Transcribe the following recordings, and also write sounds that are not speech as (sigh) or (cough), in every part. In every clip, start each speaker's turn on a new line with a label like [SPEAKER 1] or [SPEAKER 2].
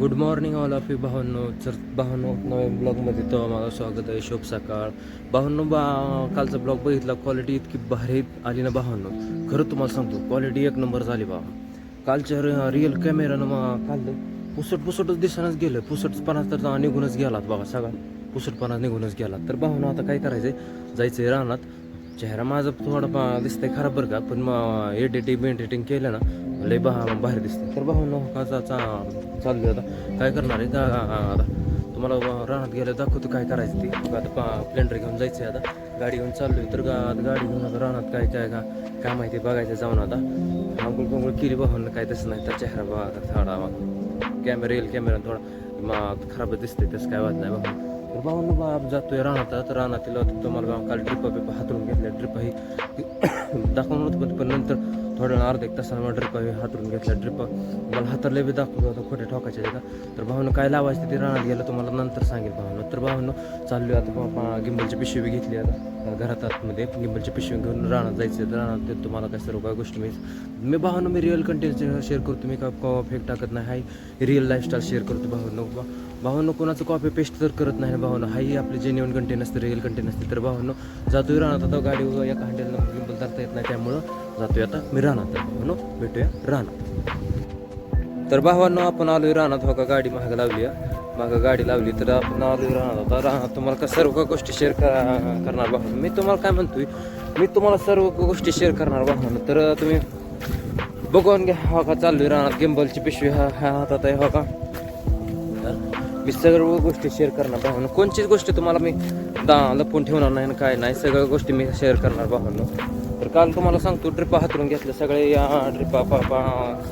[SPEAKER 1] Good morning all of you भावांनो जर भावांनो नवीन ब्लॉगमध्ये तो माझं स्वागत आहे. शोभ सकाळ. भावांनो बा कालचा ब्लॉग बघितला. क्वालिटी इतकी भारी आली ना भावांनो खरं तुम्हाला सांगतो क्वालिटी एक नंबर झाली बा. कालच्या रिअल कॅमेरानं मग काल पुसट पुसटच दिसण्याच गेलं. पुसटपणा तर निघूनच गेलात बाबा सगळा. पुसटपणा निघूनच गेला तर भावांनो आता काय करायचंय? जायचंय रानात. चेहरा माझा थोडा दिसतंय खराब बरं का पण मग एडिटिंग एडिटिंग केलं ना लय बहा बाहेर दिसतं तर भाऊ का चालू आता. काय करणार आहे? का आता. तुम्हाला रानात गेलं दाखवतो काय करायचं ते. आता पा प्लेंडर घेऊन जायचं आहे आता. गाडी घेऊन चाललोय. तर गा आता गाडी घेऊन आता रानात काय काय का काय माहिती बघायचं जाऊन आता. आंघोळ पंघोळ केली भाऊन काय तसं नाही. तर चेहरा बघा थोडा कॅमेरा येईल कॅमेरा थोडा. मग खराब दिसते तसं काय वाट नाही बघा तर बा बाब जातोय रानात रानातील होतं तुम्हाला काल ट्रिप बिप हातरून घेतल्या ट्रिप ही दाखवून होतं पण- पण नंतर थोड्या वेळा अर्धा एक तासानं मला ट्रिप हातरून घेतल्या ट्रिप मला हातरले बी दाखवलं होतं खोटे ठोकायचे का? तर भाऊनं काय लावायचं ते रानात गेलं तुम्हाला नंतर सांगेल भाऊनं तर भाऊनं चाललो आता पा- गिंबलची पिशवी घेतली आता. घरात आतमध्ये. गिंबलची पिशवी घेऊन रानात जायचं. रानात ते तुम्हाला काय सर्व काय गोष्टी मी मी भावानं मी रिअल कंटेंट शेअर करतो मी का कॉ फेक टाकत नाही. हाय रिअल लाईफस्टाईल शेअर करतो भावानं. भावानं कोणाचं कॉपी पेस्ट तर करत नाही भावानं. हाही आपले जेन्युअन कंटेंट असते रिअल कंटेंट असते. तर भावानं जातोय राहणार आता गाडी या हँडलनं निंबल धरता येत नाही त्यामुळं जातोय आता मी राहणार तर भावानं भेटूया राहणार तर भावांनो आपण आलोय रानात. हो का गाडी महाग लावली मागं गाडी लावली तर आपण आलोय राहणार होता. राहणार तुम्हाला का सर्व गोष्टी शेअर करणार बघा मी तुम्हाला काय म्हणतोय? मी तुम्हाला सर्व गोष्टी शेअर करणार बघा तर तुम्ही बघून घ्या हो का चाललोय रानात गिंबलची पिशवी हा हा हातात आहे हो का? मी सर्व गोष्टी शेअर करणार भावानं कोणतीच गोष्ट तुम्हाला मी दा लपून ठेवणार नाही आणि काय नाही. सगळ्या गोष्टी मी शेअर करणार भावानं तर काल तुम्हाला सांगतो ड्रिपा हातरून घेतल्या सगळे या ड्रिपा पा पा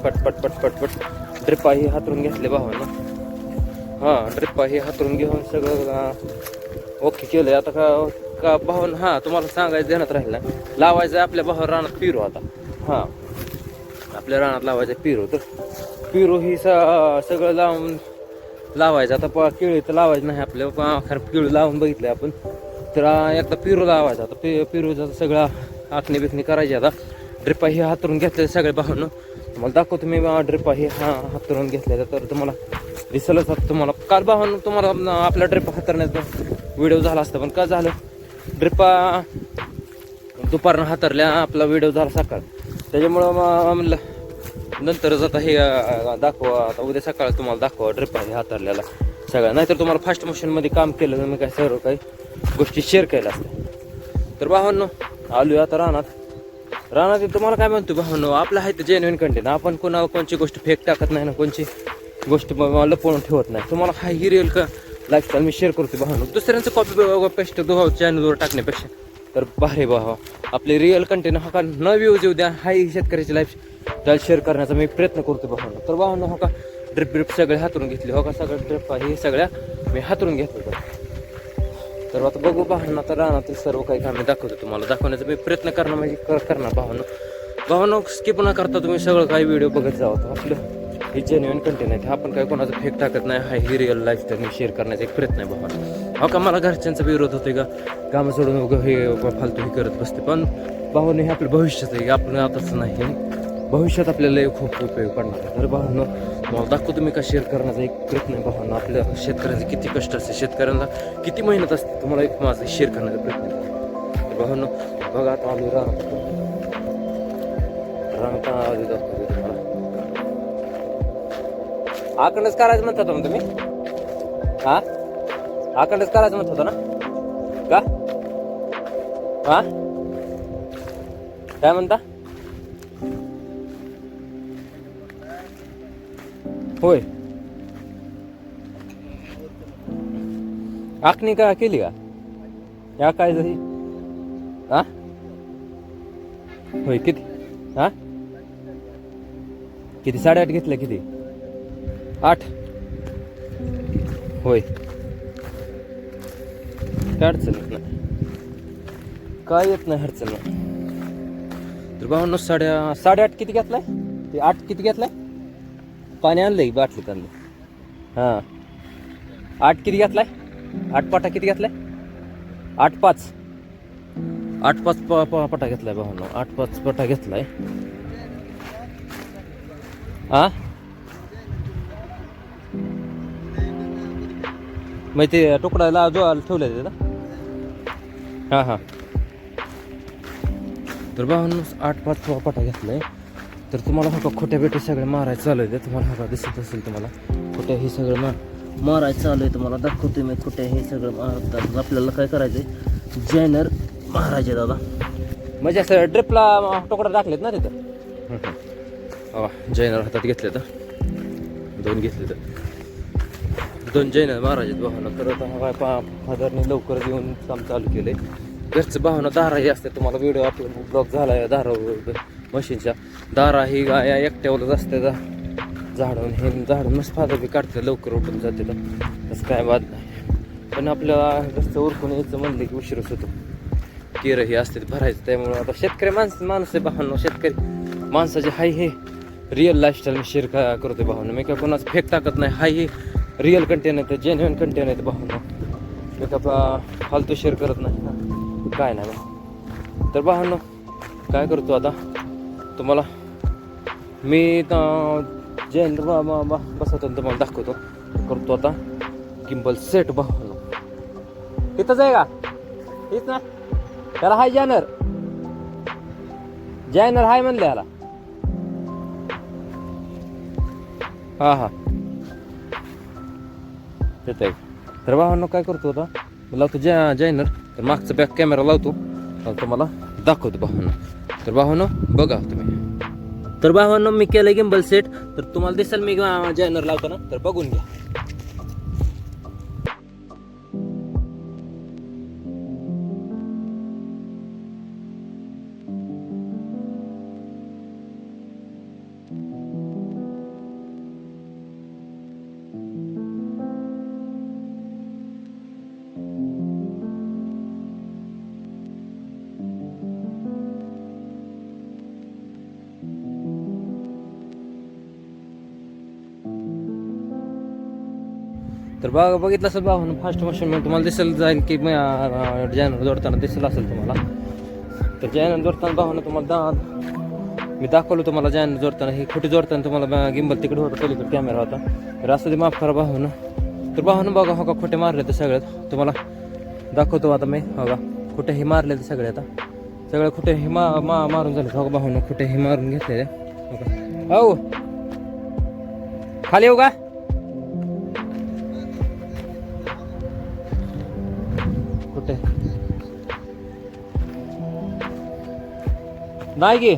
[SPEAKER 1] पट पटपट पट पट ड्रिपा ही हातरून घेतले भावानं हां ड्रिप्पा हे हातरून घेऊन सगळं ओके केलं आता का का भावन हां तुम्हाला सांगायचं ध्यानात राहिलं लावायचं आहे आपल्या भावा रानात पिरू आता. हां. आपल्या रानात लावायचं पिरू तर. पिरू ही स सगळं लावून लावायचं. आता प केळी तर लावायचं नाही आपल्या. खरं केळी लावून बघितलं आपण. तर एकदा पिरू लावायचा. आता पे पिरूचा सगळा आखणी बिखणी करायची आता. ड्रिपा ही हातरून घेतले सगळे भावनं. तुम्हाला दाखवतो मी ड्रिप आहे हा हातरून घेतल्या तर तुम्हाला दिसलंच आता तुम्हाला. काल भावानं तुम्हाला आपला ड्रिप हातरण्याचा व्हिडिओ झाला असता पण काय झालं? ड्रिपा दुपारनं हातरल्या आपला व्हिडिओ झाला सकाळ. त्याच्यामुळं मग म्हणलं नंतरच आता हे दाखवा आता उद्या सकाळ तुम्हाला दाखवा ड्रिप आहे हातरलेला सगळं. नाहीतर तुम्हाला फास्ट मोशनमध्ये काम केलं मी काय सर्व काही गोष्टी शेअर केल्या असत्या. तर भावांनो आलूया आता राणा रानात तुम्हाला काय म्हणतो भावनो आपलं आहे तर जेन्युन कंटेंट आपण कोणा कोणची गोष्ट फेक टाकत नाही ना कोणची गोष्ट लपवून ठेवत नाही. तुम्हाला हा ही रिअल का लाईफस्टाईल मी शेअर करतो भावनो दुसऱ्यांचं कॉपी पेस्ट दुहा चॅनलवर टाकण्यापेक्षा. तर भारे भावा आपले रिअल कंटेंट हा का न व्ह्यूज येऊ द्या हा ही शेतकऱ्याची लाईफ त्याला शेअर करण्याचा मी प्रयत्न करतो भावनो तर भावनो हो का ड्रिप ड्रिप सगळे हातरून घेतले हो का सगळं ड्रिप हे सगळ्या मी हातरून घेतलं. तर आता बघू भावांना तर रानातील सर्व काही कामे दाखवतो तुम्हाला. दाखवण्याचा मी प्रयत्न करणार म्हणजे कर- करणार भावांनो. भावांनो स्किप न करता तुम्ही सगळं काही व्हिडिओ बघत जावं आपलं हे जेन्युअन कंटेंट आहे. आपण काय कोणाचं फेक टाकत नाही. हा ही रिअल लाईफ मी शेअर करण्याचा एक प्रयत्न आहे बाबा हा हो का? मला घरच्यांचा विरोध होतोय का? कामं सोडून उगं हे फालतू हे करत बसते. पण भावानं हे आपलं भविष्याचं आहे. आपण आताच नाही. भविष्यात आपल्याला एक खूप उपयोग पडणार आहे. तर भावांनो मला दाखवतो मी का शेअर करण्याचा एक प्रयत्न आहे भावांनो आपल्या शेतकऱ्यांचे किती कष्ट असते शेतकऱ्यांना किती मेहनत असते तुम्हाला एक माझं शेअर करण्याचा प्रयत्न आहे. बघा आता आम्ही राहणार राहता आलो दाखवतो तुम्हाला करायचं म्हणता ना तुम्ही? हा? आकंडच करायचं म्हणत होता ना? का? हा? काय म्हणता? होय. आखणी का केली का? या काय झाली? हा होय किती? हा किती? साडेआठ घेतलं किती? आठ. होय. काय अडचण येत नाही. काय येत नाही अडचण. नाही तर बाबांनो साड्या साडेआठ किती घेतलाय? ते आठ किती घेतलाय? पाणी आणलं आहे बाटलीत आणलं हां. आठ किती घेतलाय? आठ पाटा किती घेतलाय? आठ पाच. आठ पाच प प- पटा घेतलाय भावनो आठ पाच पटा घेतलाय. हां मग ते तुकड्याला जो ठेवलं आहे त्याला? हां हां. तर भावांनो आठ पाच पटा घेतलाय. तर तुम्हाला हा का खोट्या बेटे सगळे मारायचं चालू आहे. तुम्हाला हा दिसत असेल तुम्हाला. खोट्या हे सगळं मार मारायचं चालू आहे. तुम्हाला दाखवतो मी खोट्या हे सगळं मारतात. आपल्याला काय करायचं जॅनर मारायचे दादा. म्हणजे असं ड्रिपला तुकडा टाकलेत ना तिथं? जैनर हातात घेतले तर दोन घेतले तर दोन जैन महाराज भावना. तर हा पा फादरने लवकरच येऊन काम चालू केलंय. घरचं भावना दाराही असते. तुम्हाला व्हिडिओ आपला ब्लॉग झाला आहे दारा मशीनच्या दारा ही गाया एकट्यावरच असते तर झाडून हे झाडून मस्त फादर बी काढते लवकर उठून जाते तर तसं काय बात नाही. पण आपल्याला रस्ता उरकून यायचं म्हणलं की उशीरच होतो. केरं ही असते भरायचं त्यामुळे आता शेतकरी माणसं माणूस आहे शेतकरी. माणसाचे हाय हे. रिअल लाईफस्टाईल मी शेअर का करतो भावना. मी काय कोणाच फेक टाकत नाही. हाय हे. रिअल कंटेन आहे जेन्युअन कंटेन आहे भावना. मी का फालतू शेअर करत नाही. ना काय नाही तर भावना काय करतो आता? तुम्हाला. मी जैन बसवतो आणि तुम्हाला दाखवतो. करतो आता किंबल सेट भावना तिथंच आहे का? हेच ना. त्याला हाय जॅनर जॅनर हाय म्हणले याला. हा हा. येत आहे. तर भावांनो काय करतो आता? लावतो जॅ जॅनर तर मागचा बॅक कॅमेरा लावतो. तुम्हाला दाखवतो भावांनो. तर भावांनो बघा तुम्ही. तर भावांनो मी केलं गिंबल सेट तर तुम्हाला दिसेल मी माझ्या लावतो ना तर बघून घ्या. तर बघा बघितलं असेल बाबा फास्ट मशीन मग तुम्हाला दिसेल जाईल की जॅनर जोडताना दिसेल असेल तुम्हाला. तर जॅनर जोडताना भावानं तुम्हाला दा मी दाखवलं तुम्हाला जॅनर जोडताना हे खोटी जोडताना तुम्हाला गिंबल तिकडे होतं पलीकडे कॅमेरा होता. तर असं ते माफ करा बाहून तर बाहून बघा हो का खोटे मारले तर सगळ्यात तुम्हाला दाखवतो आता मी हो का. खोटे हे मारले तर सगळे आता. सगळे खोटे हे मा मा मारून झाले हो का बाहून खोटे हे मारून घेतले हो का. हो खाली येऊ का? कुठे नाही की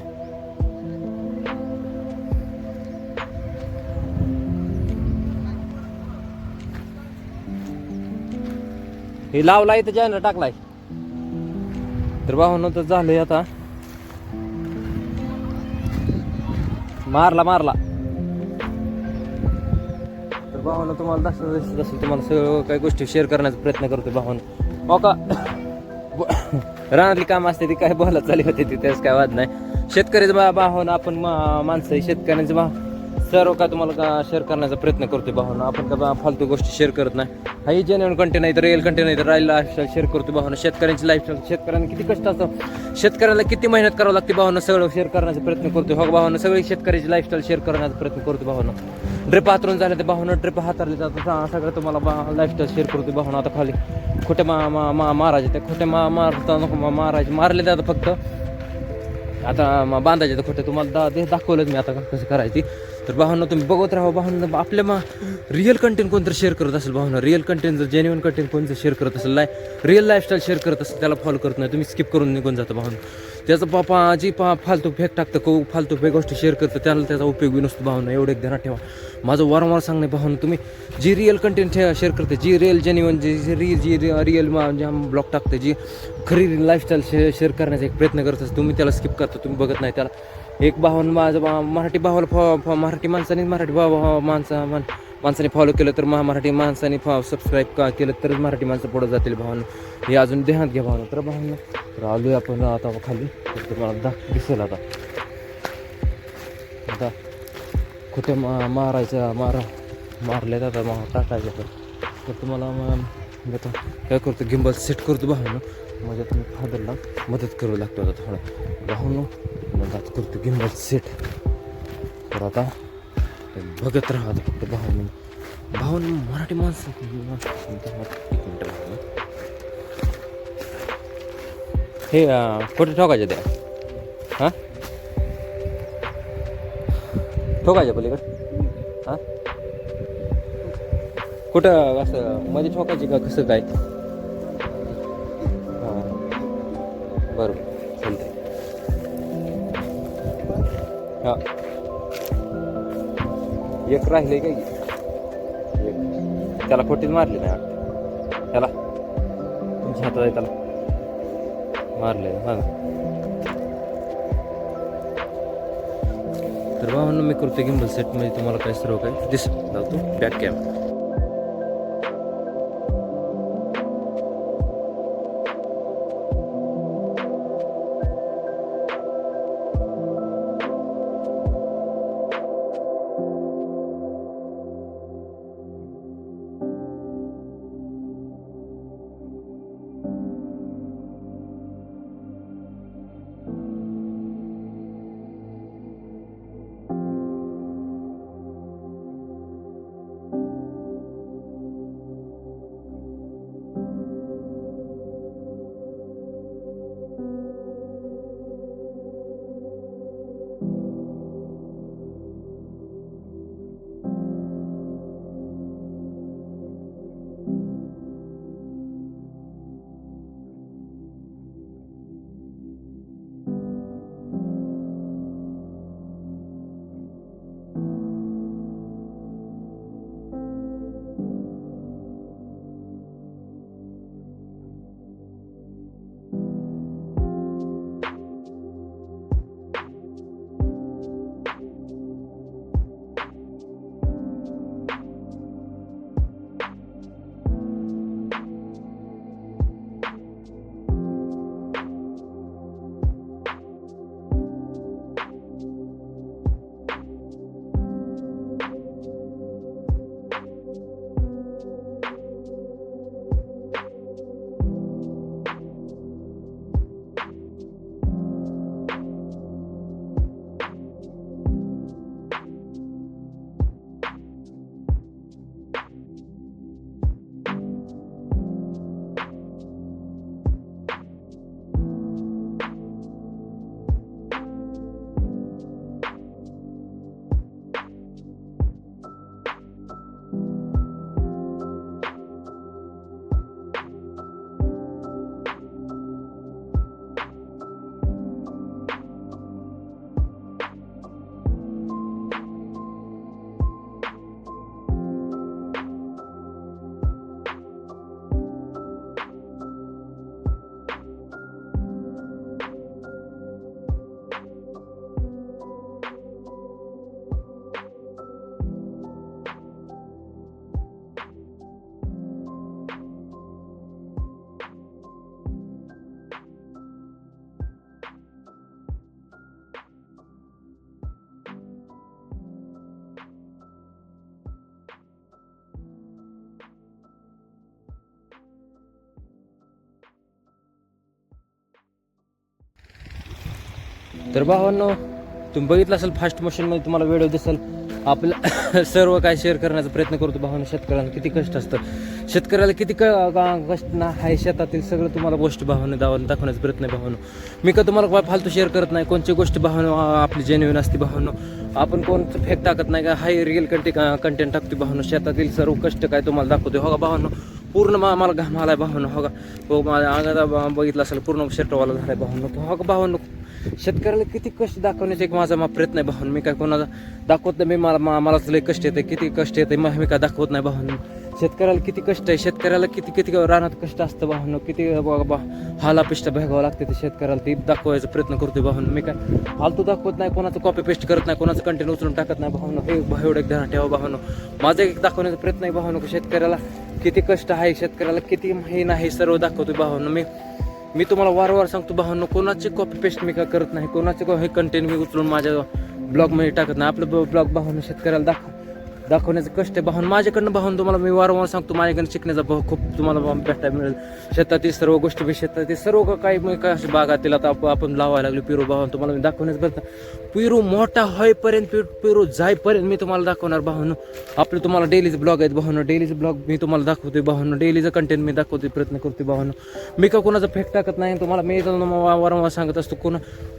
[SPEAKER 1] हे लावलाय इथं जॅनर टाकलाय तर भावानं तर झालंय आता मारला मारला तर भावानं तुम्हाला दाखवत असेल तुम्हाला सगळं काही गोष्टी शेअर करण्याचा प्रयत्न करतो भावानं हो का? ब- रानातली काम असते ती काय बोलत चाली होते ती त्याच काय वाद नाही. शेतकऱ्याचं बा भावन आपण मा- माणसं शेतकऱ्यांचं भाव सर्व हो का तुम्हाला का शेअर करण्याचा प्रयत्न करतोय भावना? आपण का फालतू गोष्टी शेअर करत नाही? हाही जेन्युअन कंटेंट नाही तर रिअल कंटेंट नाही तर राहिल लाईफस्टाईल शेअर करतो भावना. शेतकऱ्यांची लाईफस्टाईल शेतकऱ्यांना किती कष्ट असतं शेतकऱ्याला किती मेहनत करावं लागते भावना? सगळं शेअर करण्याचा प्रयत्न करतो हो भावना? सगळी शेतकऱ्याची लाईफस्टाईल शेअर करण्याचा प्रयत्न करतो भावना. ड्रिप हातरून झाले ते भावना ड्रिप हातारले जातं सगळं तुम्हाला बा लाईफस्टाईल शेअर करतो भावना आता खाली. खोटे मा मा मा महाराज ते खोटे मा मारता नको मा- महाराज मारले जातं फक्त. आता बांधायचे तर खोटे. तुम्हाला दा ते दाखवलंच मी आता कसं करायची. तर भावना तुम्ही बघत राहा हो, भावना. आपल्या मा रिअल कंटेंट कोणतरी शेअर करत असेल भावना. रिअल कंटेंट जर जेन्युअन कंटेंट कोणतं शेअर करत असेल लाय रिअल लाईफस्टाईल शेअर करत असेल त्याला फॉलो करत नाही. तुम्ही स्किप करून निघून जाता भावना. त्याचं पापा जी पा फालतू फेक टाकतं को फालतू फेक गोष्टी शेअर करतं त्याला त्याचा उपयोग नसतो भावना एवढं एक ध्यानात ठेवा. माझं वारंवार सांगणे भावना तुम्ही जी रिअल कंटेंट शेअर करते जी रिअल जेन्युअन जी जी री जी रिअल जे ब्लॉग टाकते जी खरी लाईफस्टाईल शे शेअर करण्याचा एक प्रयत्न करत असतो तुम्ही त्याला स्किप करता तुम्ही बघत नाही त्याला. एक भावन माझं बा- मराठी भावाला फॉ- मराठी माणसाने मराठी भाव माणसा मान माणसाने फॉलो केलं तर महा मराठी माणसाने फॉ सबस्क्राईब का केलं तरच मराठी माणसं पुढं जातील भावानं. हे अजून देहात घ्या भावना. तर भावना तर आलोय आपण आता खाली. तर तुम्हाला दा दिसेल आता. आता कुठे मा मारायचं मारा मारले आता मा टाकायचं तर. तर तुम्हाला मग आता काय करतो गिंबल सेट करतो भावनं. म्हणजे तुम्ही फादरला मदत करू लागतो आता. थोडं भावनं मग आता करतो गिंबल सेट तर आता बघत राहा आता फक्त भावनं भावन मराठी माणसं. एक हे कुठे ठोकायचे त्या. हां? ठोकायच्या पलीकडे. हां? कुठं असं मध्ये ठोकायचे का कसं काय? हां. बरं. एक राहिले काय? एक त्याला खोटीच मारली नाही वाटतं. त्याला. तुमच्या हातात आहे त्याला. मारले हां. तर भावांनो मी करतो गिंबल सेटमध्ये तुम्हाला काय सर्व काय दिस लावतो. बॅक कॅम तर भावांनो तुम्ही बघितलं असेल फास्ट मोशनमध्ये तुम्हाला व्हिडिओ दिसेल. आपलं (coughs) सर्व काय शेअर करण्याचा प्रयत्न करतो भावानं शेतकऱ्यांना किती कष्ट असतं. शेतकऱ्याला किती क कष्ट ना आहे शेतातील सगळं तुम्हाला गोष्ट भावाने दावा दाखवण्याचा प्रयत्न आहे भावानो. मी का तुम्हाला काय फालतू शेअर करत नाही कोणची गोष्ट भावानो आपली जेन्युन असते भावानो. आपण कोणतं फेक टाकत नाही का? हाय रिअल कंटे कंटेंट टाकतो भावानो. शेतातील सर्व कष्ट काय तुम्हाला दाखवतो हो का भावानो? पूर्ण मा मला घाम आलाय भावानो हो का? हो माझ्या अंगात बघितलं असेल पूर्ण शर्टवाला झालाय भावानो. हो का भावानो? शेतकऱ्याला किती कष्ट दाखवण्याचा एक माझा मा प्रयत्न आहे भाऊन. मी काय कोणाला दाखवत नाही मी मला मा- मलाच लय कष्ट येते किती कष्ट येते मग मी काय दाखवत नाही भाऊन. शेतकऱ्याला किती कष्ट आहे शेतकऱ्याला किती किती रानात कष्ट असतं भाऊन. किती बाबा हाला पिष्ट बघावं लागते ते शेतकऱ्याला ते दाखवायचा प्रयत्न करतोय भाऊन. मी काय फालतू दाखवत नाही कोणाचं कॉपी पेस्ट करत नाही कोणाचं कंटेंट उचलून टाकत नाही भाऊन. हे भाऊ एवढं ध्यान ठेवा भाऊन. माझा एक दाखवण्याचा प्रयत्न आहे भाऊन शेतकऱ्याला किती कष्ट आहे शेतकऱ्याला किती हे नाही सर्व दाखवतोय भाऊन. मी मी तुम्हाला वारंवार सांगतो भावांनो कोणाची कॉपी पेस्ट मी काय करत नाही कोणाचे हे कंटेंट मी उचलून माझ्या ब्लॉगमध्ये टाकत नाही. आपलं ब्लॉग भावांनो शेतकऱ्याला दाखव. दाखवण्याचं कष्ट आहे. भावून माझ्याकडनं भावून तुम्हाला मी वारंवार सांगतो माझ्याकडनं शिकण्याचा भाव खूप तुम्हाला भाव भेटायला मिळेल. शेतातील सर्व गोष्टी मी शेतातील सर्व काही मी म्हणजे काय अशी बागातील आता आप- आपण लावायला लागलो पिरू भावून तुम्हाला मी दाखवण्याचं बरं पिरू मोठा होईपर्यंत पिरू पिरू जाईपर्यंत मी तुम्हाला दाखवणार भावनं. आपलं तुम्हाला डेलीचं ब्लॉग आहेत भावनं डेलीचं ब्लॉग मी तुम्हाला दाखवतोय भावनं. डेलीचं कंटेंट मी दाखवतोय प्रयत्न करतोय भावनं. मी का कोणाचं फेक टाकत नाही तुम्हाला मी वारंवार सांगत असतो कोण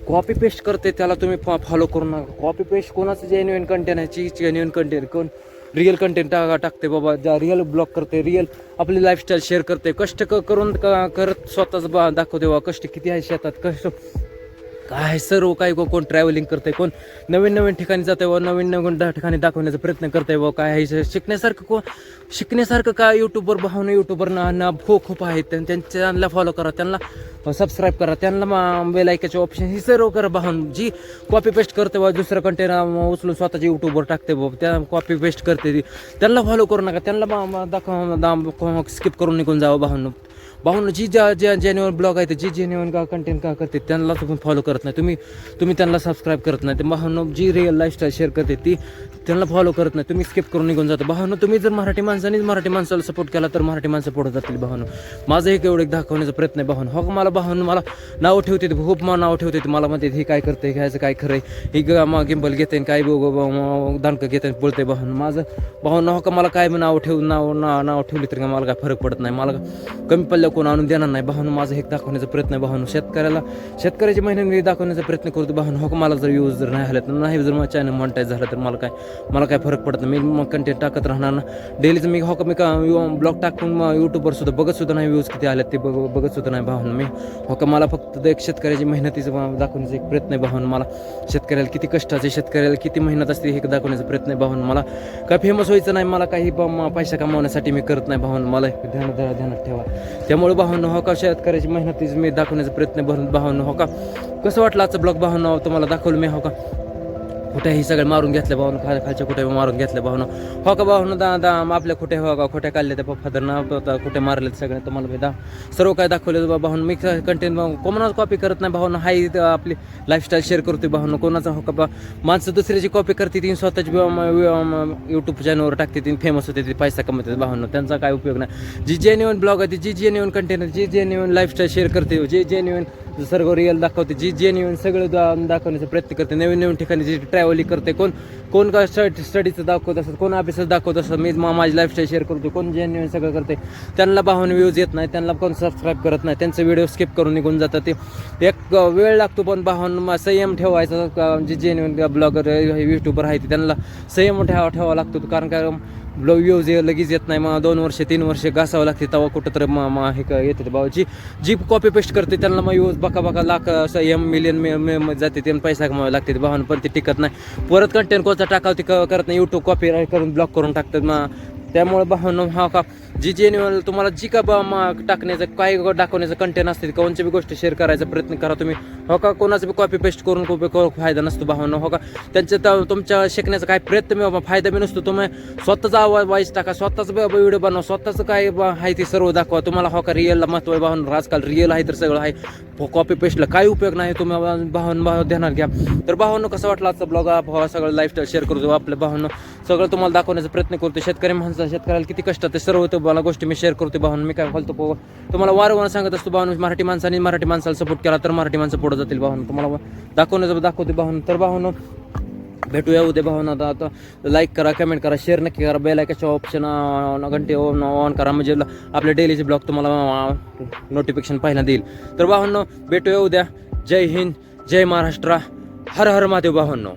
[SPEAKER 1] कॉपी पेस्ट करते त्याला तुम्ही फॉलो करू नका. कॉपी पेस्ट कोणाचं जेन्युइन कंटेंट आहे ची जेन्युइन कंटेंट कोण? रिअल कंटेंट टाका टाकते बाबा. ज्या रिअल ब्लॉग करते रिअल आपली लाईफस्टाईल शेअर करते. कष्ट क- करून क- करत स्वतःच बा दाखवते बा कष्ट किती आहे शेतात? कष्ट काय सर्व हो काय गो कोण ट्रॅव्हलिंग करतंय कोण नवीन नवीन ठिकाणी जाते व नवीन नवीन ठिकाणी दाखवण्याचा प्रयत्न करते व काय आहे शिकण्यासारखं कोण शिकण्यासारखं काय यूट्यूबवर भावना यूट्यूबर ना खो खूप आहेत. त्यांच्याला त्यांना फॉलो करा त्यांना सबस्क्राईब करा त्यांना बेलायकाचे ऑप्शन ही सर्व करा भावून. जी कॉपी पेस्ट करते व दुसरं कंटेनर उचलून स्वतःच्या यूट्यूबवर टाकते बाबा त्या कॉपी पेस्ट करते ती. त्यांना फॉलो करू नका त्यांना मा- दाखव स्किप करून निघून जावं भावनं. भाऊन जी ज्या ज्या जेन्युअन ब्लॉग आहेत जी जेन्युअन का कंटेंट का करते त्यांना तुम्ही फॉलो करत नाही. तुम्ही तुम्ही त्यांना सबस्क्राईब करत नाही. ते भावनं जी रिअल लाईफस्टाईल शेअर करते ती त्यांना फॉलो करत नाही. तुम्ही स्किप करून निघून जाता. भावनं तुम्ही जर मराठी माणसानेच मराठी माणसाला सपोर्ट केला तर मराठी माणसं पुढे जातील भावनं. माझं एक एवढं एक दाखवण्याचा प्रयत्न आहे भावनं. हो मला भावनं मला नावं ठेवते खूप मला नावं ठेवते मला म्हणते हे काय करते घ्यायचं काय खरं आहे? ही ग- मग गिंबल घेते आणि काय दांडकं घेते बोलते भावनं. माझं भावनं हो का मला काय नाव ठेवून नाव नाव नाव ठेवली तरी मला काय फरक पडत नाही. मला कमी पडल्या कोण आणून देणार नाही. भावनं माझं हे दाखवण्याचा प्रयत्न आहे शेतकऱ्याला शेतकऱ्याची मेहनत मी दाखवण्याचा प्रयत्न करतो भावनं. हो मला जर यूज जर नाही आलं तर नाही जर माझ्या चॅनल मॉनिटाईज झालं तर मला काय मला काय फरक पडत नाही. मी मग कंटेंट टाकत राहणार ना. डेलीचं मी हो मी का ब्लॉग टाकून मग यूट्यूबवर सुद्धा बघत सुद्धा नाही व्यूज किती आले ते बघ बघत सुद्धा नाही भावनं मी. हो का मला फक्त एक शेतकऱ्याची मेहनतीचं दाखवण्याचा एक प्रयत्न आहे भावनं मला. शेतकऱ्याला किती कष्टाचे शेतकऱ्याला किती मेहनत असते हे दाखवण्याचा प्रयत्न आहे भावनं मला. काय फेमस व्हायचं नाही मला काही पैसा कमावण्यासाठी मी करत नाही भावनं. मला ध्यान ध्यान- ध्यानात ठेवा. त्यामुळे भावनं हो का? शेतकऱ्याची मेहनतीच मी दाखवण्याचा प्रयत्न भरून भावनं हो का? कसं वाटलं आजचं ब्लॉग भावनं? तुम्हाला दाखवलं मी हो का? कुठे ही सगळे मारून घेतले भावनं खाल खालच्या कुठे मारून घेतले भावनं. हो का भावनं? दा दा आपल्या कुठे हो का? खोट्या काढले त्या फादरना कुठे मारले सगळे. तुम्हाला दा सर्व काय दाखवले भावनं. मी कंटेंट कोणाच कॉपी करत नाही भावनं. हाय आपली लाईफस्टाईल शेअर करतोय भावनं. कोणाचा हो का बा? माणसं दुसऱ्याची कॉपी करते ती स्वतःची यूट्यूब चॅनलवर टाकते ती फेमस होते ती पैसा कमवते भावनं. त्यांचा काय उपयोग नाही. जी जेन्युअन ब्लॉग आहे ती जी जेन्युअन कंटेंट जी जेन्युअन लाईफस्टाईल शेअर करते जे जेन्युअन सर्व रिअल दाखवते. जी जेन्युन सगळं दा- दाखवण्याचा प्रयत्न करते. नवीन नवीन ठिकाणी जी ट्रॅव्हलिंग करते कोण कोण का स्टडी स्टडीचं दाखवत असतात कोण अभ्यासाचं दाखवत असतात मी मा- माझी लाईफस्टाईल शेअर करतो कोण जेन्युन सगळं करते. त्यांना भावून व्ह्यूज येत नाही त्यांना कोण सबस्क्राईब करत नाही त्यांचे व्हिडिओ स्किप करून निघून जातात. ते एक वेळ लागतो पण बाहून संयम ठेवायचा जे जेन्युन ब्लॉगर युट्यूबर आहे ते त्यांना संयम ठेवा ठेवावा लागतो. कारण काय ब्लॉग व्ह्यूज लगेच येत नाही. मग दोन वर्ष तीन वर्ष घासावं लागते तेव्हा कुठं तर मग हे क- येते भावाची जी कॉपी पेस्ट करते त्यांना मग यूज बका बका लाख असं एम मिलियन जाते ते पैसा कमावे लागते भावानं पण ते टिकत नाही. परत कंटेंट कोणता टाकावं ते क- करत नाही. यूट्यूब कॉपी करून ब्लॉक करून टाकतात. मग त्यामुळे भावना हा का जी जेन्युअल तुम्हाला जी का बा टाकण्याचं काय दाखवण्याचं कंटेंट असते कोणच्या बी गोष्टी शेअर करायचा प्रयत्न करा तुम्ही. हो का कोणाचं बी कॉपी पेस्ट करून खूप फायदा नसतो भावना हो का. त्यांच्या तुमच्या शिकण्याचा काय प्रयत्न बी फायदा बी नसतो. तुम्ही स्वतःचा आवाज वाईस टाका स्वतःच व्हिडिओ बनवा स्वतःचं काय बा- आहे ते सर्व दाखवा. तुम्हाला हो का रिअलला महत्त्व आहे भावना आजकाल रिअल आहे तर सगळं आहे. हो, कॉपी पेस्टला काय उपयोग नाही तुम्ही भावन भाव ध्यानात घ्या. तर भावनं कसं वाटलं आजचा ब्लॉग भावा सगळं लाईफस्टाईल शेअर करतो आपल्या भावनं. सगळं तुम्हाला दाखवण्याचा प्रयत्न करतो. शेतकरी माणसं शेतकऱ्याला किती कष्ट ते सर्व होतं. मला गोष्टी मी शेअर करतो भावनं. मी काय बोलतो पो- तुम्हाला वारंवार सांगत असतो भावनं मराठी माणसाने मराठी माणसाला सपोर्ट केला तर मराठी माणसं पुढे जातील भावनं. तुम्हाला दाखवण्याचं दाखवते भावनं. तर भावनं भेटूया उद्या भावना. आता आता लाईक करा कमेंट करा शेअर नक्की करा. बेल आयकाच्या ऑप्शन घंटे ऑन ऑन करा. म्हणजे आपल्या आपले डेलीचे ब्लॉग तुम्हाला नोटिफिकेशन पाहायला देईल तर भावांनो भेटूया उद्या. जय हिंद जय महाराष्ट्र. हर हर महादेव भावांनो.